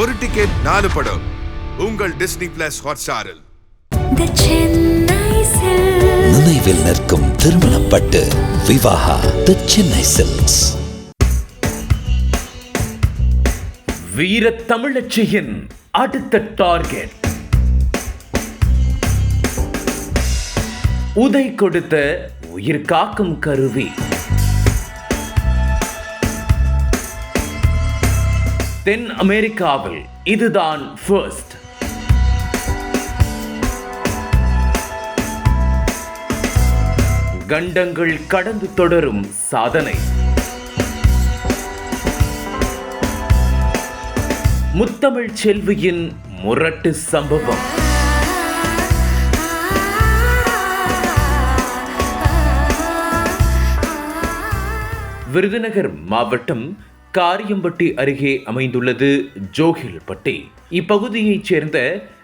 ஒரு டிக்கெட் நாலு படம். உங்கள் டிஸ்னி பிளஸ் ஹாட்ஸ்டாரில். நினைவில் நிற்கும் திருமணப்பட்டு விவாகா தி சென்னை சில்க்ஸ் வீர தமிழச்சியின் அடுத்த டார்கெட் உதை கொடுத்த உயிர் காக்கும் கருவி. தென் அமெரிக்காவில் இதுதான் ஃபர்ஸ்ட் கண்டங்கள் கடந்து தொடரும் சாதனை. முத்தமிழ் செல்வியின் முரட்டு சம்பவம். விருதுநகர் மாவட்டம் காரியம்பட்டி அருகே அமைந்துள்ளது ஜோகில்பட்டி இப்பகுதியைச் சேர்ந்த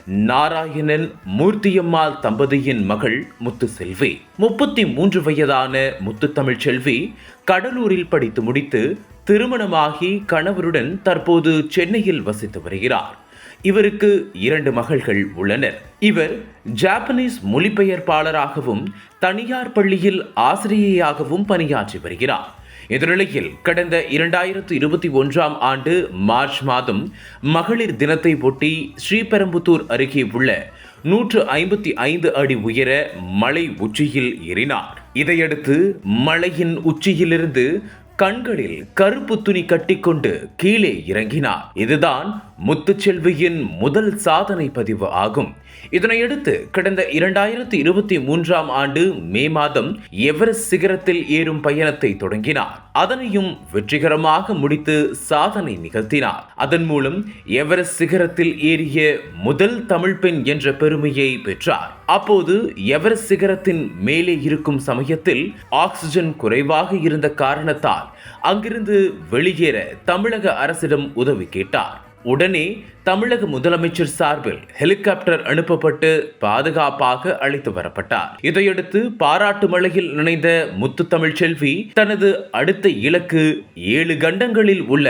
நாராயணன் மூர்த்தியம்மாள் தம்பதியின் மகள் முத்துசெல்வி. முப்பத்தி மூன்று வயதான முத்துத்தமிழ் செல்வி கடலூரில் படித்து முடித்து திருமணமாகி கணவருடன் தற்போது சென்னையில் வசித்து வருகிறார். இவருக்கு இரண்டு மகள்கள் உள்ளனர். இவர் ஜாப்பனீஸ் மொழிபெயர்ப்பாளராகவும் தனியார் பள்ளியில் ஆசிரியையாகவும் பணியாற்றி வருகிறார். இதனிலையில் கடந்த இரண்டாயிரத்து இருபத்தி ஒன்றாம் ஆண்டு மார்ச் மாதம் மகளிர் தினத்தை ஒட்டி ஸ்ரீபெரும்புத்தூர் அருகே உள்ள நூற்று ஐம்பத்தி ஐந்து அடி உயர மலை உச்சியில் ஏறினார். இதையடுத்து மலையின் உச்சியிலிருந்து கண்களில் கருப்பு துணி கட்டிக்கொண்டு கீழே இறங்கினார். இதுதான் முத்துச்செல்வியின் முதல் சாதனை பதிவு ஆகும். இதனையடுத்து கடந்த இரண்டாயிரத்தி இருபத்தி மூன்றாம் ஆண்டு மே மாதம் எவரெஸ்ட் சிகரத்தில் ஏறும் பயணத்தை தொடங்கினார். அதனையும் வெற்றிகரமாக முடித்து சாதனை நிகழ்த்தினார். அதன் மூலம் எவரெஸ்ட் சிகரத்தில் ஏறிய முதல் தமிழ் பெண் என்ற பெருமையை பெற்றார். அப்போது எவரெஸ்ட் சிகரத்தின் மேலே இருக்கும் சமயத்தில் ஆக்சிஜன் குறைவாக இருந்த காரணத்தால் அங்கிருந்து வெளியேற தமிழக அரசிடம் உதவி கேட்டார். உடனே தமிழக முதலமைச்சர் சார்பில் ஹெலிகாப்டர் அனுப்பப்பட்டு பாதுகாப்பாக அழைத்து வரப்பட்டார். இதையடுத்து பாராட்டு மலையில் நினைந்த முத்து தமிழ்ச்செல்வி தனது அடுத்த இலக்கு ஏழு கண்டங்களில் உள்ள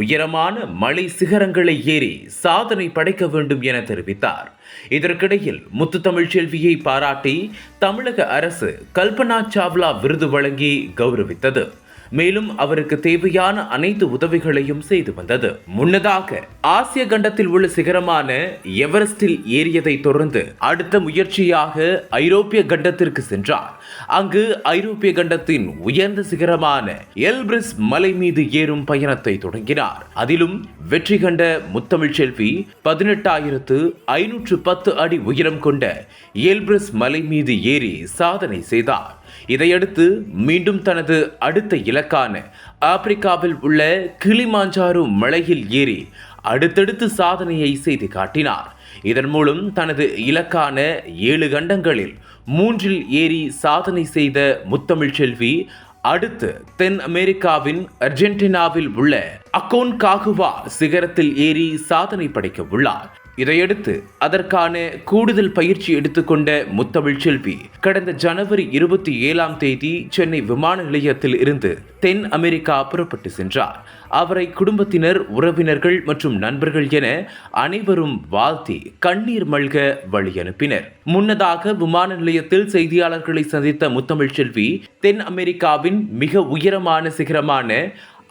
உயரமான மலை சிகரங்களை ஏறி சாதனை படைக்க வேண்டும் என தெரிவித்தார். இதற்கிடையில் முத்து தமிழ்ச்செல்வியை பாராட்டி தமிழக அரசு கல்பனா சாவ்லா விருது வழங்கி கௌரவித்தது. மேலும் அவருக்கு தேவையான அனைத்து உதவிகளையும் செய்து வந்தது. முன்னதாக ஆசிய கண்டத்தில் உள்ள சிகரமான எவரெஸ்டில் ஏறியதை தொடர்ந்து அடுத்த முயற்சியாக ஐரோப்பிய கண்டத்திற்கு சென்றார். அங்கு ஐரோப்பிய கண்டத்தின் உயர்ந்த சிகரமான எல்பிரிஸ் மலை மீது ஏறும் பயணத்தை தொடங்கினார். அதிலும் வெற்றி கண்ட முத்தமிழ் செல்வி பதினெட்டாயிரத்து ஐநூற்று பத்து அடி உயரம் கொண்ட எல்பிரிஸ் மலை மீது ஏறி சாதனை செய்தார். இதையடுத்து மீண்டும் தனது அடுத்த இலக்கான ஆப்பிரிக்காவில் உள்ள கிளிமாஞ்சாரு மலையில் ஏறி அடுத்தடுத்து சாதனையை செய்து காட்டினார். இதன் மூலம் தனது இலக்கான ஏழு கண்டங்களில் மூன்றில் ஏறி சாதனை செய்த முத்தமிழ் செல்வி அடுத்து தென் அமெரிக்காவின் அர்ஜென்டினாவில் உள்ள அக்கோன் காகுவா சிகரத்தில் ஏறி சாதனை படைக்க உள்ளார். இதையடுத்து அதற்கான கூடுதல் பயிற்சி எடுத்துக்கொண்ட முத்தமிழ் செல்வி கடந்த ஜனவரி இருபத்தி ஏழாம் தேதி சென்னை விமான நிலையத்தில் இருந்து தென் அமெரிக்கா புறப்பட்டு சென்றார். அவரை குடும்பத்தினர் உறவினர்கள் மற்றும் நண்பர்கள் என அனைவரும் வாழ்த்தி கண்ணீர் மல்க வழி அனுப்பினர். முன்னதாக விமான நிலையத்தில் செய்தியாளர்களை சந்தித்த முத்தமிழ் செல்வி தென் அமெரிக்காவின் மிக உயரமான சிகரமான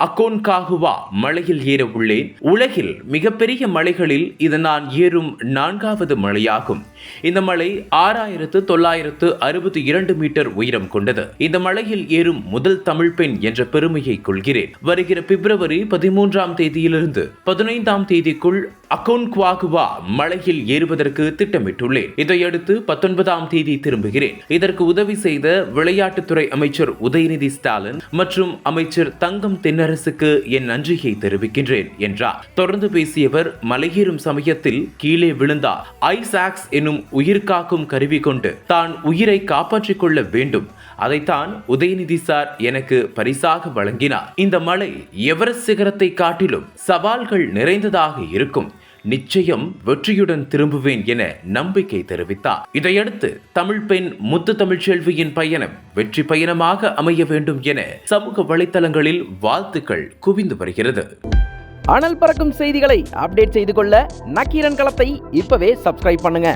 அக்கோன்காகுவா மலையில் ஏற உள்ளேன் உலகில் மிகப்பெரிய மலைகளில் இது நான் ஏறும் நான்காவது மலையாகும். இந்த மலை ஆறாயிரத்து தொள்ளாயிரத்து அறுபத்தி இரண்டு மீட்டர் உயரம் கொண்டது. இந்த மலையில் ஏறும் முதல் தமிழ் பெண் என்ற பெருமையை கொள்கிறேன். வருகிற பிப்ரவரி பதிமூன்றாம் தேதியிலிருந்து பதினைந்தாம் தேதிக்குள் அக்கோன்குவாகுவா மலையில் ஏறுவதற்கு திட்டமிட்டுள்ளேன். இதையடுத்து பத்தொன்பதாம் தேதி திரும்புகிறேன். இதற்கு உதவி செய்த விளையாட்டுத்துறை அமைச்சர் உதயநிதி ஸ்டாலின் மற்றும் அமைச்சர் தங்கம் தென்னரசுக்கு என் நன்றியை தெரிவிக்கின்றேன் என்றார். தொடர்ந்து பேசியவர் மலையேறும் சமயத்தில் கீழே விழுந்தார் ஐசாக்ஸ் என்னும் உயிர் காக்கும் கருவி கொண்டு தான் உயிரை காப்பாற்றிக் கொள்ள வேண்டும். அதைத்தான் உதயநிதி சார் எனக்கு பரிசாக வழங்கினார். இந்த மலை எவரஸ்ட் சிகரத்தை காட்டிலும் சவால்கள் நிறைந்ததாக இருக்கும். நிச்சயம் வெற்றியுடன் திரும்புவேன் என நம்பிக்கை தெரிவித்தார். இதையடுத்து தமிழ் பெண் முத்து தமிழ்ச்செல்வியின் பயணம் வெற்றி பயணமாக அமைய வேண்டும் என சமூக வலைத்தளங்களில் வாழ்த்துக்கள் குவிந்து வருகிறது. அனல் பறக்கும் செய்திகளை அப்டேட் செய்து கொள்ள நக்கீரன் களத்தை இப்பவே சப்ஸ்கிரைப் பண்ணுங்க.